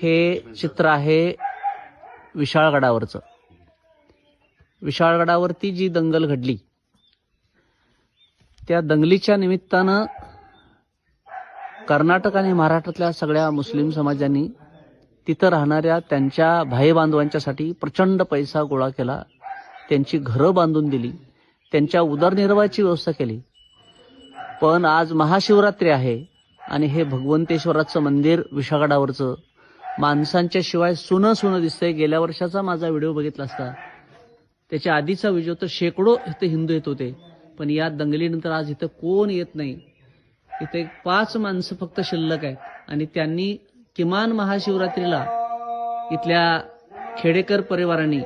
हे चित्र आहे विशाळगडावरचं. विशाळगडावरती जी दंगल घडली त्या दंगलीच्या निमित्तानं कर्नाटक आणि महाराष्ट्रातल्या सगळ्या मुस्लिम समाजांनी तिथं राहणाऱ्या त्यांच्या भाई बांधवांच्यासाठी प्रचंड पैसा गोळा केला त्यांची घरं बांधून दिली त्यांच्या उदरनिर्वाहाची व्यवस्था केली. पण आज महाशिवरात्री आहे. आणि हे भगवंतेश्वराचं मंदिर विशागडावरचं माणसांच्या शिवाय सुनं सुनं दिसतंय. गेल्या वर्षाचा माझा व्हिडिओ बघितला असता. त्याच्या आधीचा व्हिडिओ तर शेकडो इथे हिंदू येत होते. पण या दंगलीनंतर आज इथं कोण येत नाही. इथे पाच माणसं फक्त शिल्लक आहेत. आणि त्यांनी किमान महाशिवरात्रीला इथल्या खेडेकर परिवारांनी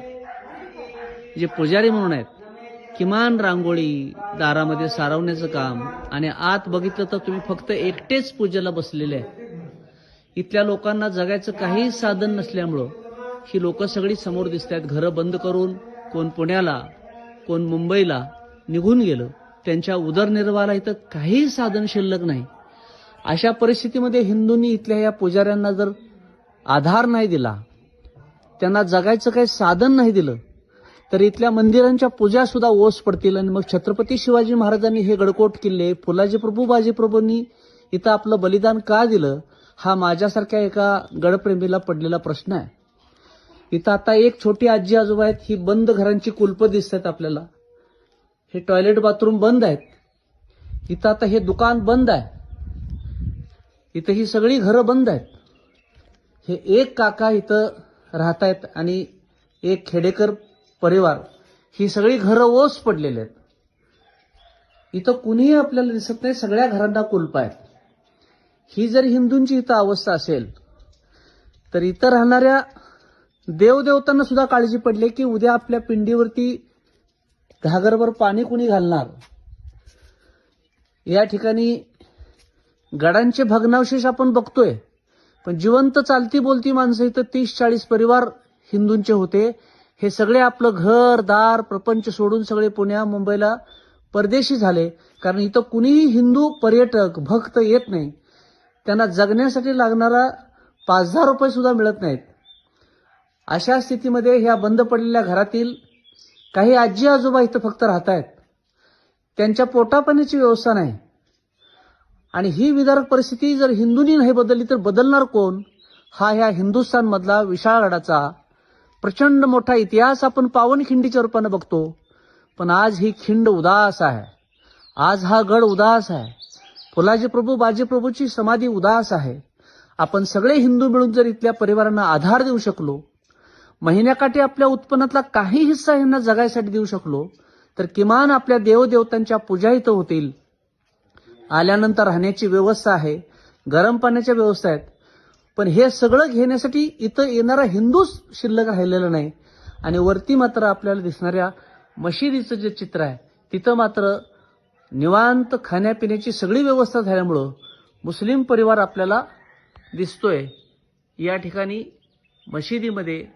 जे पुजारी म्हणून आहेत किमान रांगोळी दारामध्ये सारवण्याचं काम आणि आत बघितलं तर तुम्ही फक्त एकटेच पूजेला बसलेले आहे इथल्या लोकांना जगायचं काही साधन नसल्यामुळं ही लोक सगळी समोर दिसत आहेत घरं बंद करून कोण पुण्याला कोण मुंबईला निघून गेलं. त्यांच्या उदरनिर्वाहाला इथं काही साधन शिल्लक नाही. अशा परिस्थितीमध्ये हिंदूंनी इथल्या या पुजाऱ्यांना जर आधार नाही दिला त्यांना जगायचं काही साधन नाही दिलं तर इथल्या मंदिरांच्या पूजा सुद्धा ओस पडतील आणि मग छत्रपती शिवाजी महाराजांनी हे गडकोट किल्ले फुलाजी प्रभू बाजी प्रभूंनी इथं आपलं बलिदान का दिलं हा माझ्यासारख्या एका गडप्रेमीला पडलेला प्रश्न आहे. इथं आता एक छोटी आजी आजोबा आहेत ही बंद घरांची कुलपं दिसत आहेत आपल्याला. हे टॉयलेट बाथरूम बंद आहेत. इथं आता हे दुकान बंद आहे. इथं ही सगळी घरं बंद आहेत. हे एक काका इथं राहत आहेत आणि एक खेडेकर परिवार ही सगळी घरं ओस पडलेली आहेत. इथं कुणीही आपल्याला दिसत नाही सगळ्या घरांना कुलप आहेत. ही जर हिंदूंची इथं अवस्था असेल तर इथं राहणाऱ्या देवदेवतांना सुद्धा काळजी पडली की उद्या आपल्या पिंडीवरती घागरभर पाणी कुणी घालणार? या ठिकाणी गडांचे भग्नावशेष आपण बघतोय पण जिवंत चालती बोलती माणसं इथं तीस चाळीस परिवार हिंदूंचे होते. हे सगळे आपलं घर दार प्रपंच सोडून सगळे पुण्या मुंबईला परदेशी झाले. कारण इथं कुणीही हिंदू पर्यटक भक्त येत नाही. त्यांना जगण्यासाठी लागणारा पाच हजार रुपये सुद्धा मिळत नाहीत. अशा स्थितीमध्ये ह्या बंद पडलेल्या घरातील काही आजी आजोबा इथं फक्त राहत आहेत त्यांच्या पोटापाण्याची व्यवस्था नाही. आणि ही विदारक परिस्थिती जर हिंदूंनी नाही बदलली तर बदलणार कोण? हा ह्या हिंदुस्थानमधला विशाळगडाचा प्रचंड मोठा इतिहास आपण पावनखिंडीच्या रूपानं बघतो. पण आज ही खिंड उदास आहे. आज हा गड उदास आहे. फुलाजी प्रभू बाजीप्रभूची समाधी उदास आहे. आपण सगळे हिंदू मिळून जर इथल्या परिवारांना आधार देऊ शकलो महिन्याकाठी आपल्या उत्पन्नातला काही हिस्सा यांना जगायसाठी देऊ शकलो तर किमान आपल्या देवदेवतांच्या पूजा इथं होतील. आल्यानंतर राहण्याची व्यवस्था आहे गरम पाण्याच्या व्यवस्था आहेत. पण हे सगळं घेण्यासाठी इथं येणारा हिंदूच शिल्लक राहिलेला नाही. आणि वरती मात्र आपल्याला दिसणाऱ्या मशिदीचं जे चित्र आहे तिथं मात्र निवांत खाण्यापिण्याची सगळी व्यवस्था झाल्यामुळं मुस्लिम परिवार आपल्याला दिसतोय. या ठिकाणी मशिदीमध्ये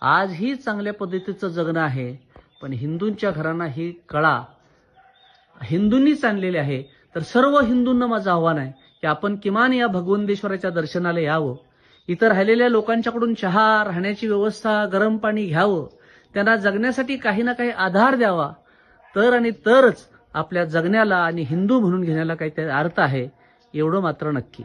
आजही चांगल्या पद्धतीचं जगणं आहे पण हिंदूंच्या घरांना ही कळा. हिंदूंनीच आणलेली आहे. तर सर्व हिंदूंना माझं आव्हान आहे की आपण किमान या भगवंतेश्वराच्या दर्शनाला यावं. इतर राहिलेल्या लोकांच्याकडून चहा राहण्याची व्यवस्था गरम पाणी घ्यावं. त्यांना जगण्यासाठी काही ना काही आधार द्यावा. तर आणि तरच आपल्या जगण्याला आणि हिंदू म्हणून घेण्याला काही अर्थ आहे एवढं मात्र नक्की.